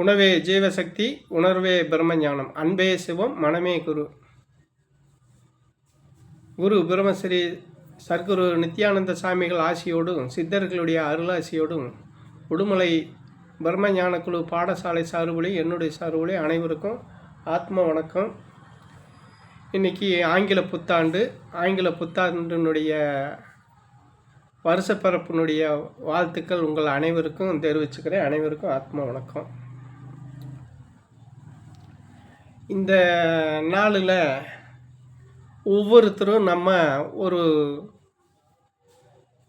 உணவே ஜீவசக்தி உணர்வே பிரம்மஞானம். அன்பே சிவம் மனமே குரு. குரு பிரம்மஸ்ரீ சர்க்குரு நித்யானந்த சாமிகள் ஆசியோடும் சித்தர்களுடைய அருளாசியோடும் உடுமலை பிரம்மஞான குழு பாடசாலை சார்புலி என்னுடைய சார்புலி அனைவருக்கும் ஆத்ம வணக்கம். இன்னைக்கு ஆங்கில புத்தாண்டு. ஆங்கில புத்தாண்டினுடைய வருஷப்பரப்பினுடைய வாழ்த்துக்கள் உங்கள் அனைவருக்கும் தெரிவிச்சுக்கிறேன். அனைவருக்கும் ஆத்ம வணக்கம். இந்த நாளில் ஒவ்வொருத்தரும் நம்ம ஒரு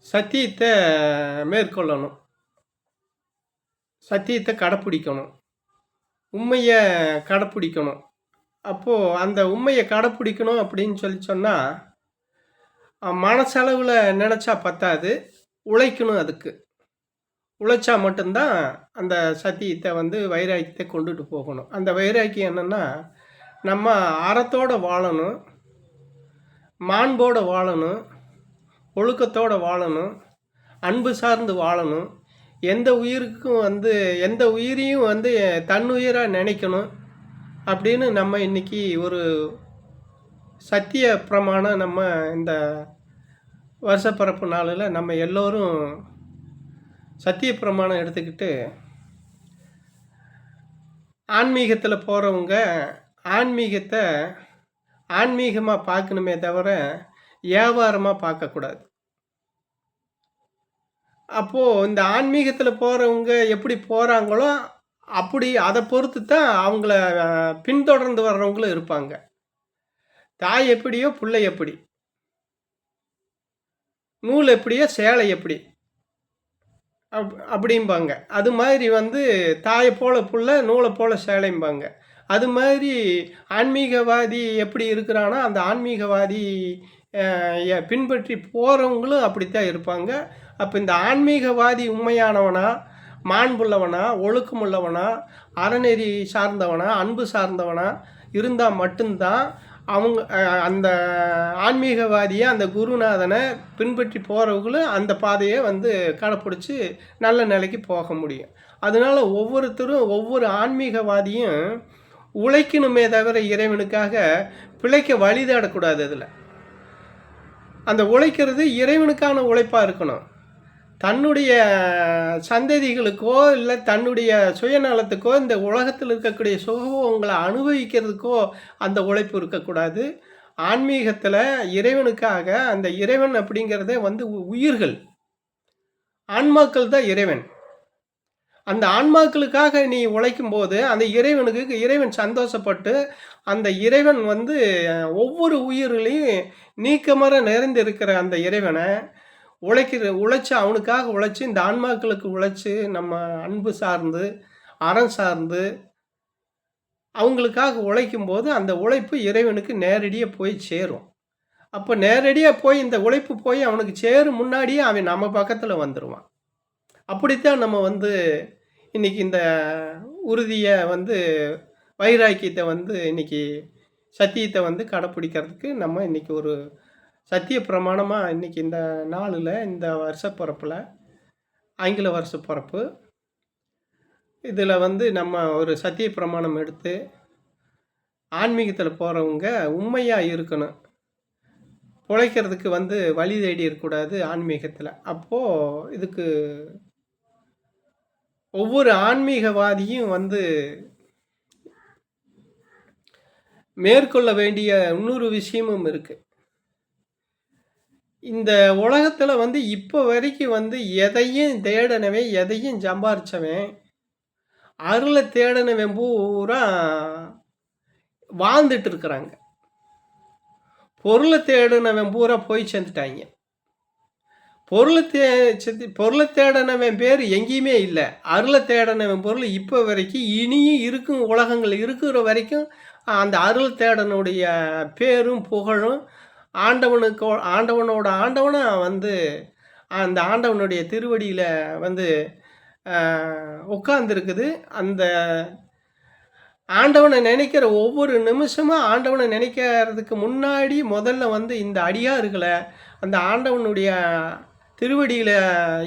சத்தியத்தை மேற்கொள்ளணும். சத்தியத்தை கடைப்பிடிக்கணும். உண்மையை கடைப்பிடிக்கணும். அப்போது அந்த உண்மையை கடைப்பிடிக்கணும் அப்படின்னு சொல்லி சொன்னால் மனசளவில் நினச்சா பத்தாது உழைக்கணும் அதுக்கு. உழைச்சா மட்டும்தான் அந்த சத்தியத்தை வந்து வைராக்கியத்தை கொண்டுட்டு போகணும். அந்த வைராக்கியம் என்னென்னா நம்ம அறத்தோடு வாழணும் மாண்போடு வாழணும் ஒழுக்கத்தோடு வாழணும் அன்பு சார்ந்து வாழணும். எந்த உயிருக்கும் வந்து எந்த உயிரையும் வந்து தன்னுயிராக நினைக்கணும் அப்படின்னு நம்ம இன்றைக்கி ஒரு சத்திய பிரமாணம் நம்ம இந்த வருஷப்பிறப்பு நாளில் நம்ம எல்லோரும் சத்திய பிரமாணம் எடுத்துக்கிட்டு ஆன்மீகத்தில் போகிறவங்க ஆன்மீகத்தை ஆன்மீகமாக பார்க்கணுமே தவிர வியாபாரமாக பார்க்கக்கூடாது. அப்போது இந்த ஆன்மீகத்தில் போகிறவங்க எப்படி போகிறாங்களோ அப்படி அதை பொறுத்து தான் அவங்கள பின்தொடர்ந்து வர்றவங்களும் இருப்பாங்க. தாய் எப்படியோ பிள்ளை எப்படி? நூல் எப்படியோ சேலை எப்படி? அப் அப்படிம்பாங்க. அது மாதிரி வந்து தாயை போல புள்ள நூலை போல சேலைம்பாங்க. அது மாதிரி ஆன்மீகவாதி எப்படி இருக்கிறானோ அந்த ஆன்மீகவாதி பின்பற்றி போகிறவங்களும் அப்படித்தான் இருப்பாங்க. அப்போ இந்த ஆன்மீகவாதி உண்மையானவனா மாண்புள்ளவனா ஒழுக்கமுள்ளவனா அறநெறி சார்ந்தவனா அன்பு சார்ந்தவனா இருந்தால் மட்டும்தான் அவங்க அந்த ஆன்மீகவாதியை அந்த குருநாதனை பின்பற்றி போகிறவங்களும் அந்த பாதையை வந்து கடைப்பிடிச்சி நல்ல நிலைக்கு போக முடியும். அதனால் ஒவ்வொருத்தரும் ஒவ்வொரு ஆன்மீகவாதியும் உழைக்கணுமே தவிர இறைவனுக்காக பிழைக்க வழி தேடக்கூடாது அதில். அந்த உழைக்கிறது இறைவனுக்கான உழைப்பாக இருக்கணும். தன்னுடைய சந்ததிகளுக்கோ இல்லை தன்னுடைய சுயநலத்துக்கோ இந்த உலகத்தில் இருக்கக்கூடிய சுகங்களை அனுபவிக்கிறதுக்கோ அந்த உழைப்பு இருக்கக்கூடாது. ஆன்மீகத்தில் இறைவனுக்காக அந்த இறைவன் அப்படிங்கிறதே வந்து உயிர்கள். ஆன்மாக்கள் தான் இறைவன். அந்த ஆன்மாக்களுக்காக நீ உழைக்கும் போது அந்த இறைவனுக்கு இறைவன் சந்தோஷப்பட்டு அந்த இறைவன் வந்து ஒவ்வொரு உயிர்களையும் நீக்கமர நிறைந்திருக்கிற அந்த இறைவனை உழைக்கிற உழைச்சி அவனுக்காக உழைச்சி இந்த ஆன்மாக்களுக்கு உழைச்சி நம்ம அன்பு சார்ந்து அறம் சார்ந்து அவங்களுக்காக உழைக்கும் போது அந்த உழைப்பு இறைவனுக்கு நேரடியாக போய் சேரும். அப்போ நேரடியாக போய் இந்த உழைப்பு போய் அவனுக்கு சேரும் முன்னாடியே அவன் நம்ம பக்கத்தில் வந்துடுவான் அப்படித்தான் நம்ம வந்து இன்றைக்கி இந்த உறுதியை வந்து வைராக்கியத்தை வந்து இன்றைக்கி சத்தியத்தை வந்து கடைப்பிடிக்கிறதுக்கு நம்ம இன்றைக்கி ஒரு சத்திய பிரமாணமாக இன்றைக்கி இந்த நாளில் இந்த வருஷ பிறப்பில் ஆங்கில வருஷ பிறப்பு இதில் வந்து நம்ம ஒரு சத்திய பிரமாணம் எடுத்து ஆன்மீகத்தில் போகிறவங்க உண்மையாக இருக்கணும். பிழைக்கிறதுக்கு வந்து வழி தேடி இருக்கக்கூடாது ஆன்மீகத்தில். அப்போது இதுக்கு ஒவ்வொரு ஆன்மீகவாதியும் வந்து மேற்கொள்ள வேண்டிய இன்னொரு விஷயமும் இருக்குது இந்த உலகத்தில் வந்து இப்போ வரைக்கும் வந்து எதையும் தேடனவே எதையும் சம்பாரிச்சவன் அருளை தேடனவன் பூரா வாழ்ந்துட்டு இருக்கிறாங்க. பொருளை தேடினவன் பூரா போய் சேர்ந்துட்டாங்க. பொருளை தே பொருளை தேடனவன் பேர் எங்கேயுமே இல்லை. அருளை தேடனவன் பொருள் இப்போ வரைக்கும் இனியும் இருக்கும் உலகங்கள் இருக்கிற வரைக்கும் அந்த அருள் தேடனுடைய பேரும் புகழும். ஆண்டவனுக்கு ஆண்டவனோட ஆண்டவனை வந்து அந்த ஆண்டவனுடைய திருவடியில் வந்து உட்காந்துருக்குது அந்த ஆண்டவனை நினைக்கிற ஒவ்வொரு நிமிஷமும் ஆண்டவனை நினைக்கிறதுக்கு முன்னாடி முதல்ல வந்து இந்த அடியார்களை அந்த ஆண்டவனுடைய திருவடியில்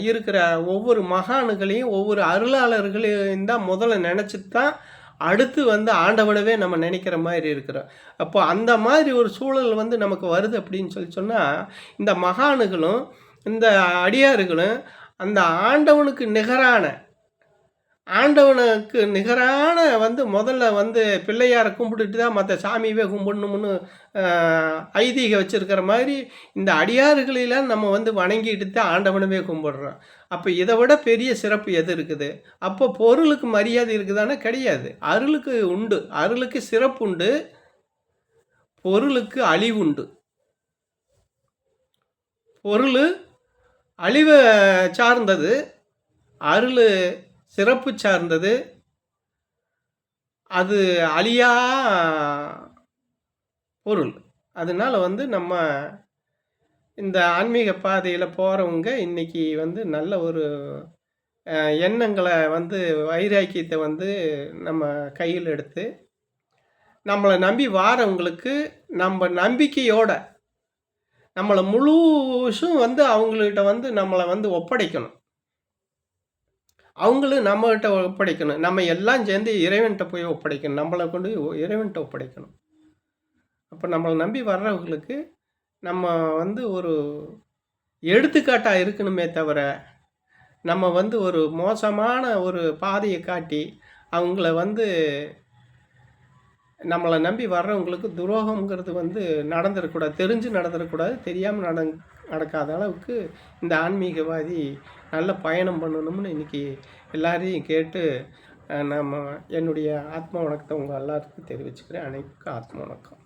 இருக்கிற ஒவ்வொரு மகானுகளையும் ஒவ்வொரு அருளாளர்களையும் தான் முதல்ல நினச்சி தான் அடுத்து வந்து ஆண்டவனவே நம்ம நினைக்கிற மாதிரி இருக்கிறோம். அப்போ அந்த மாதிரி ஒரு சூழல் வந்து நமக்கு வருது அப்படின்னு சொல்லி சொன்னால் இந்த மகானுகளும் இந்த அடியார்களும் அந்த ஆண்டவனுக்கு நிகரான ஆண்டவனுக்கு நிகரான வந்து முதல்ல வந்து பிள்ளையாரை கும்பிட்டுட்டு தான் மற்ற சாமியவே கும்பிடணும்னு ஐதீகம் வச்சுருக்கிற மாதிரி இந்த அடியாறுகளெல்லாம் நம்ம வந்து வணங்கிட்டு தான் ஆண்டவனவே கும்பிடுறோம் அப்போ இதை விட பெரிய சிறப்பு எது இருக்குது? அப்போ பொருளுக்கு மரியாதை இருக்குதானே? கிடையாது. அருளுக்கு உண்டு. அருளுக்கு சிறப்பு உண்டு. பொருளுக்கு அழிவுண்டு பொருள் அழிவை சார்ந்தது. அருள் சிறப்பு சார்ந்தது. அது அழியா பொருள். அதனால வந்து நம்ம இந்த ஆன்மீக பாதையில் போகிறவங்க இன்றைக்கி வந்து நல்ல ஒரு எண்ணங்களை வந்து வைராக்கியத்தை வந்து நம்ம கையில் எடுத்து நம்மளை நம்பி வாரவங்களுக்கு நம்ம நம்பிக்கையோட நம்மளை முழுசும் வந்து அவங்கள்ட்ட வந்து நம்மளை வந்து ஒப்படைக்கணும். அவங்களும் நம்மகிட்ட ஒப்படைக்கணும். நம்ம எல்லாம் சேர்ந்து இறைவன்கிட்ட போய் ஒப்படைக்கணும். நம்மளை கொண்டு போய் இறைவன்கிட்ட ஒப்படைக்கணும். அப்போ நம்மளை நம்பி வர்றவங்களுக்கு நம்ம வந்து ஒரு எடுத்துக்காட்டாக இருக்கணுமே தவிர நம்ம வந்து ஒரு மோசமான ஒரு பாதையை காட்டி அவங்கள வந்து நம்மளை நம்பி வர்றவங்களுக்கு துரோகங்கிறது வந்து நடந்துடக்கூடாது தெரிஞ்சு நடந்துடக்கூடாது தெரியாமல் நட நடக்காத அளவுக்கு இந்த ஆன்மீகவாதி நல்ல பயணம் பண்ணணும்னு இன்றைக்கி எல்லாரையும் கேட்டு நம்ம என்னுடைய ஆத்ம வணக்கத்தை உங்கள் எல்லாத்துக்கும் தெரிவிச்சுக்கிறேன். அனைவருக்கும் ஆத்ம வணக்கம்.